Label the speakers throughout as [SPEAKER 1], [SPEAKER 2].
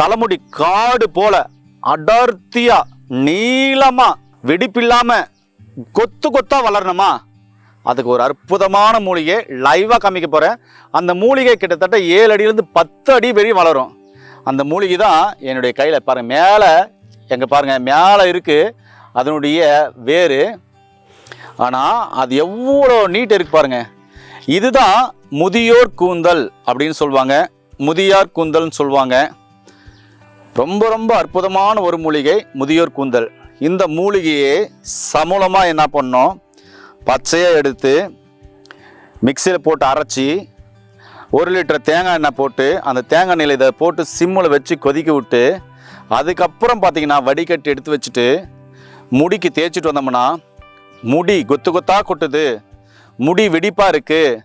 [SPEAKER 1] தலைமுடி காடு போல அடர்த்தியா நீளமா வெடிப்பில்லாம கொத்து கொத்தா வளரணுமா? அதுக்கு ஒரு அற்புதமான மூலிகை லைவாக காமிக்க போகிறேன் அந்த மூலிகை கிட்டத்தட்ட ஏழு அடியிலேருந்து பத்து அடி வரையும் வளரும். அந்த மூலிகை தான் என்னுடைய கையில் பாருங்கள் மேலே எங்கே பாருங்கள் மேலே இருக்குது அதனுடைய வேறு ஆனால் அது எவ்வளோ நீட் இருக்கு பாருங்கள் இதுதான் முதியோர் கூந்தல் அப்படின்னு சொல்லுவாங்க. முதியார் கூந்தல்னு சொல்லுவாங்க. ரொம்ப ரொம்ப அற்புதமான ஒரு மூலிகை முதியோர் கூந்தல். இந்த மூலிகையை சமூலமாக என்ன பண்ணோம்? பச்சையாக எடுத்து மிக்சியில் போட்டு அரைச்சி ஒரு லிட்டர் தேங்காய் எண்ணெய் போட்டு அந்த தேங்காய் எண்ணெயில் இதை போட்டு சிம்மில் வச்சு கொதிக்க விட்டு அதுக்கப்புறம் பார்த்தீங்கன்னா வடிகட்டி எடுத்து வச்சுட்டு முடிக்கு தேய்ச்சிட்டு வந்தோம்னா முடி கொத்து கொத்தாக கொட்டுது. முடி வெடிப்பாக இருக்குது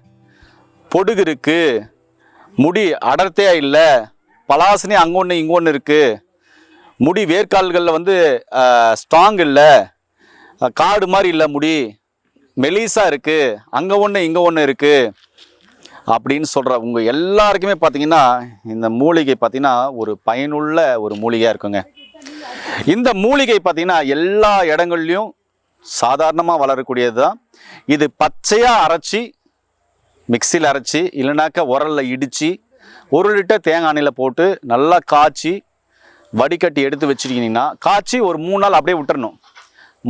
[SPEAKER 1] பொடுகு இருக்குது முடி அடர்த்தியா இல்லை. பலாசனி அங்கே ஒன்று இங்கே ஒன்று இருக்குது முடி வேர்க்கால்களில் வந்து ஸ்ட்ராங் இல்லை. காடு மாதிரி இல்லை முடி. மெலிசாக இருக்குது அங்கே ஒன்று இங்கே ஒன்று இருக்குது அப்படின்னு சொல்கிற உங்கள் எல்லாருக்குமே பார்த்தீங்கன்னா இந்த மூலிகை பார்த்திங்கன்னா ஒரு பயனுள்ள ஒரு மூலிகையாக இருக்குங்க. இந்த மூலிகை பார்த்திங்கன்னா எல்லா இடங்கள்லையும் சாதாரணமாக வளரக்கூடியது தான் இது பச்சையாக அரைச்சி மிக்சியில் அரைச்சி இல்லைனாக்கா உரலில் இடித்து ஒரு லிட்டர் தேங்காய் எண்ணெயில் போட்டு நல்லா காய்ச்சி வடிகட்டி எடுத்து வச்சிருக்கீங்கன்னா காய்ச்சி ஒரு மூணு நாள் அப்படியே விட்டுறணும்.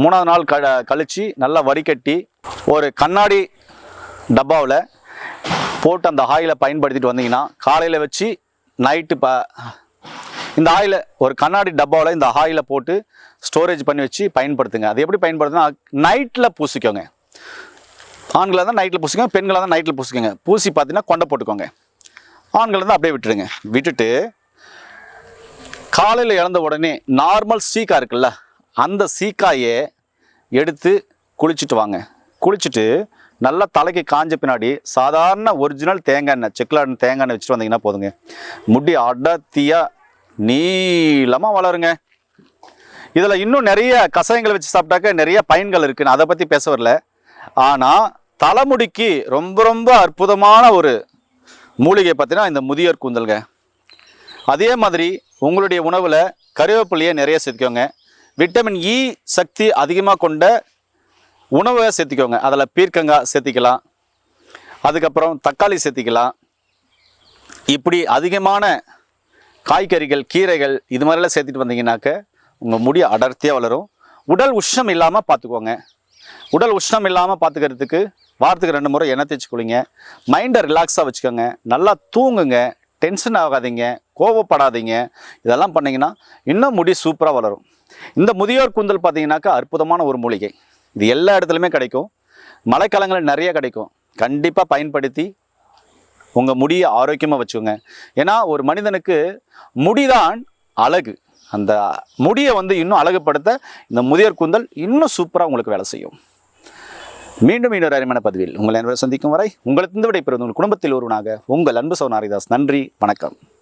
[SPEAKER 1] மூணாவது நாள் க கழித்து நல்லா வடிகட்டி ஒரு கண்ணாடி டப்பாவில் போட்டு அந்த ஆயிலை பயன்படுத்திட்டு வந்தீங்கன்னா காலையில் வச்சு நைட்டு ப இந்த ஆயிலை ஒரு கண்ணாடி டப்பாவில் இந்த ஆயிலை போட்டு ஸ்டோரேஜ் பண்ணி வச்சு பயன்படுத்துங்க. அது எப்படி பயன்படுத்துனா நைட்டில் பூசிக்கோங்க. ஆண்களாக தான் நைட்டில் பூசிக்கோங்க பெண்களாக தான் நைட்டில் பூசிக்கோங்க. பூசி பார்த்தீங்கன்னா கொண்டை போட்டுக்கோங்க. ஆண்கள் வந்து அப்படியே விட்டுருங்க. விட்டுட்டு காலையில் இழந்த உடனே நார்மல் சீக்கா இருக்குல்ல அந்த சீக்காயை எடுத்து குளிச்சுட்டு வாங்க. குளிச்சுட்டு நல்லா தலைக்கு காஞ்ச பின்னாடி சாதாரண ஒரிஜினல் தேங்காய் எண்ணெய் செக்கில் தேங்காய் எண்ணெய் வச்சுட்டு வந்தீங்கன்னா போதுங்க. முடி அடர்த்தியாக நீளமாக வளருங்க. இதில் இன்னும் நிறைய கஷாயங்களை வச்சு சாப்பிட்டாக்க நிறைய பயன்கள் இருக்குது நான் அதை பற்றி பேச வரல. ஆனால் தலைமுடிக்கு ரொம்ப ரொம்ப அற்புதமான ஒரு மூலிகை பார்த்தீங்கன்னா இந்த முதியோர் கூந்தல்ங்க. அதே மாதிரி உங்களுடைய உணவில் கறிவேப்பிலையை நிறைய சேர்த்துக்கோங்க. விட்டமின் இ சக்தி அதிகமாக கொண்ட உணவை சேர்த்திக்கோங்க. அதில் பீர்க்கங்காய் சேர்த்திக்கலாம். அதுக்கப்புறம் தக்காளி சேர்த்திக்கலாம். இப்படி அதிகமான காய்கறிகள் கீரைகள் இது மாதிரிலாம் சேர்த்துட்டு வந்தீங்கன்னாக்க உங்கள் முடி அடர்த்தியாக வளரும். உடல் உஷ்ணம் இல்லாமல் பார்த்துக்கோங்க உடல் உஷ்ணம் இல்லாமல் பார்த்துக்கிறதுக்கு வாரத்துக்கு ரெண்டு முறை எண்ணெய் தேய்ச்சி குளிங்க. மைண்டை ரிலாக்ஸாக வச்சுக்கோங்க. நல்லா தூங்குங்க. டென்ஷன் ஆகாதீங்க. கோவப்படாதீங்க. இதெல்லாம் பண்ணிங்கன்னா இன்னும் முடி சூப்பராக வளரும். இந்த முதியோர் கூந்தல் பார்த்தீங்கன்னாக்கா அற்புதமான ஒரு மூலிகை. இது எல்லா இடத்துலையுமே கிடைக்கும். மழைக்காலங்களில் நிறைய கிடைக்கும். கண்டிப்பாக பயன்படுத்தி உங்கள் முடியை ஆரோக்கியமாக வச்சுக்கோங்க. ஏன்னா ஒரு மனிதனுக்கு முடிதான் அழகு. அந்த முடியை வந்து இன்னும் அழகுபடுத்த இந்த முதியோர் கூந்தல் இன்னும் சூப்பராக உங்களுக்கு வேலை செய்யும். மீண்டும் இன்னொரு அருமையான பதிவில் உங்களை அன்பரை சந்திக்கும் வரை உங்களுக்கு இந்த விடைபெறுவது உங்கள் குடும்பத்தில் ஒருவனாக உங்கள் அன்பு சௌனாரிதாஸ் நன்றி வணக்கம்.